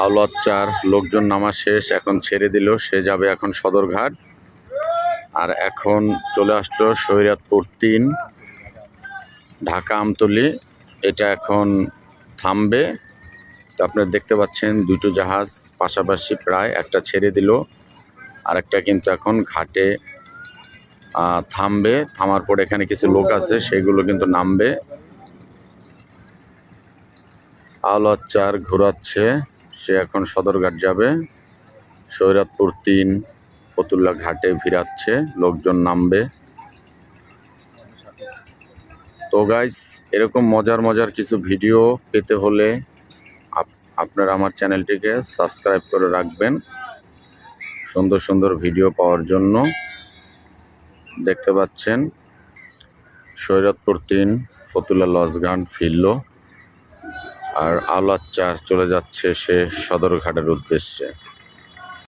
আওলাচ্চার লোকজন নামা শেষ, এখন ছেড়ে দিল। সে যাবে এখন সদরঘাট। আর এখন চলে আসলো শরীয়তপুর তিন, ঢাকা আমতলি। এটা এখন থামবে। তো আপনারা দেখতে পাচ্ছেন, দুটো জাহাজ পাশাপাশি প্রায় একটা ছেড়ে দিল। আর একটা কিন্তু এখন ঘাটে থামবে। থামার পর এখানে কিছু লোক আছে, সেগুলো কিন্তু নামবে। আলোচ্চার ঘোরাচ্ছে। সে এখন সদরঘাট যাবে। সৈরাতপুর তিন, ফতুল্লা ঘাটে ভিড়াচ্ছে, লোকজন নামবে। তো গাইস এরকম মজার মজার কিছু ভিডিও পেতে হলে আপ- আপনারা আমার চ্যানেলটিকে সাবস্ক্রাইব করে রাখবেন। সুন্দর সুন্দর ভিডিও পাওয়ার জন্য দেখতে পাচ্ছেন। সৈরতপুর তিন, ফতুল্লা লজগান ফিরল। আর আওলাদ চার চলে যাচ্ছে সে সদরঘাটের উদ্দেশ্যে।